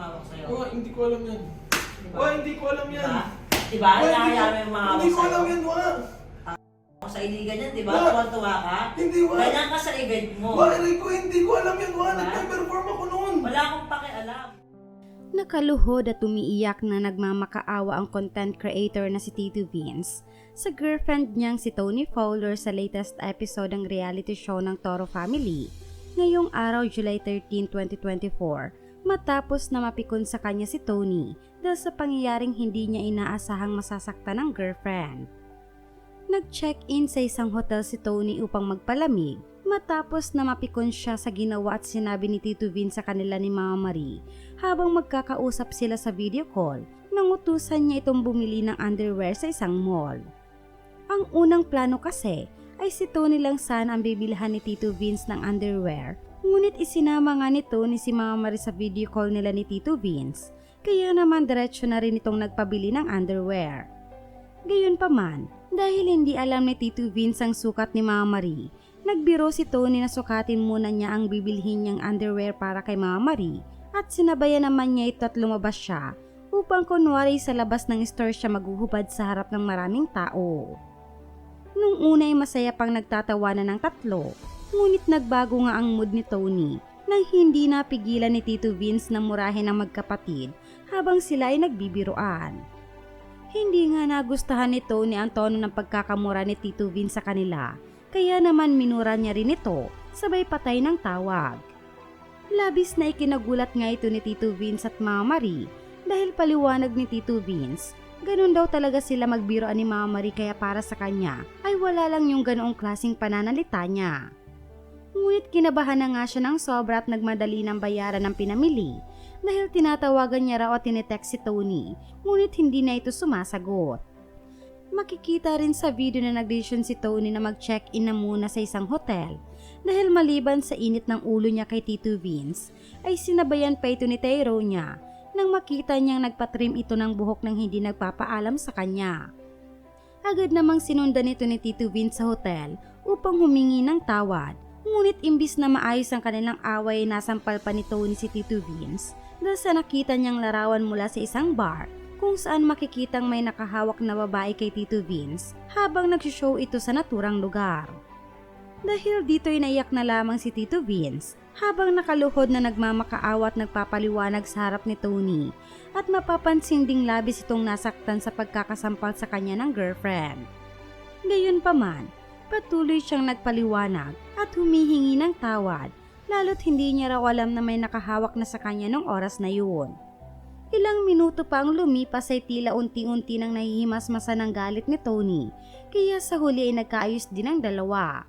tumawag sa'yo. Wa, hindi ko alam yan. Diba? Wa, hindi ko alam yan. Diba? Diba? Wa, Nakakaya mo yung mga Hindi ko sa'yo. alam yan, wa. Sa iligan yan, diba? Wa. Tuwan-tuwa ka. Hindi, wa. Ganyan ka sa event mo. Wa, Rico, hindi ko alam yan, wa. Diba? Nagpe-perform ako noon. Wala akong pakialam. Nakaluhod at umiiyak na nagmamakaawa ang content creator na si Tito Vince sa girlfriend niyang si Tony Fowler sa latest episode ng reality show ng Toro Family ngayong araw July 13, 2024 matapos na mapikon sa kanya si Tony dahil sa pangyayaring hindi niya inaasahang masasaktan ng girlfriend. Nag-check-in sa isang hotel si Tony upang magpalamig matapos na mapikon siya sa ginawa at sinabi ni Tito Vin sa kanila ni Mama Marie habang magkakausap sila sa video call nang utusan niya itong bumili ng underwear sa isang mall. Ang unang plano kasi ay si Tony lang sana ang bibilhan ni Tito Vince ng underwear ngunit isinama nga ni Tony si Mama Marie sa video call nila ni Tito Vince kaya naman diretsyo na rin itong nagpabili ng underwear. Gayon pa man, dahil hindi alam ni Tito Vince ang sukat ni Mama Marie, nagbiro si Tony na sukatin muna niya ang bibilhin niyang underwear para kay Mama Marie at sinabayan naman niya ito at lumabas siya upang kunwari sa labas ng store siya maghuhubad sa harap ng maraming tao. Nung una ay masaya pang nagtatawanan ng tatlo, ngunit nagbago nga ang mood ni Tony nang hindi napigilan ni Tito Vince na murahin ang magkapatid habang sila ay nagbibiroan. Hindi nga nagustuhan ni Tony ang tono ng pagkakamura ni Tito Vin sa kanila, kaya naman minura niya rin ito, sabay patay ng tawag. Labis na ikinagulat nga ito ni Tito Vince at Mama Marie dahil paliwanag ni Tito Vince, ganun daw talaga sila magbiroan ni Mama Marie kaya para sa kanya ay wala lang yung ganoong klasing pananalita niya. Ngunit kinabahan na nga siya ng sobra at nagmadali ng bayaran ng pinamili dahil tinatawagan niya raw at tinetext si Tony, ngunit hindi na ito sumasagot. Makikita rin sa video na nag-decision si Tony na mag-check-in na muna sa isang hotel dahil maliban sa init ng ulo niya kay Tito Vince, ay sinabayan pa ito ni Tyrone niya nang makita niyang nagpatrim ito ng buhok nang hindi nagpapaalam sa kanya. Agad namang sinundan ito ni Tito Vince sa hotel upang humingi ng tawad Ngunit imbis na maayos ang kanilang away nasampal pa ni Tony si Tito Vince dahil sa nakita niyang larawan mula sa isang bar kung saan makikitang may nakahawak na babae kay Tito Vince habang nagsishow ito sa naturang lugar. Dahil dito'y naiyak na lamang si Tito Vince habang nakaluhod na nagmamakaawa at nagpapaliwanag sa harap ni Tony at mapapansin ding labis itong nasaktan sa pagkakasampal sa kanya ng girlfriend. Gayon pa man, patuloy siyang nagpaliwanag at humihingi ng tawad lalo't hindi niya raw alam na may nakahawak na sa kanya nung oras na yun. Ilang minuto pa ang lumipas ay tila unti-unti nang nahihimasmasa ng galit ni Tony kaya sa huli ay nagkaayos din ang dalawa.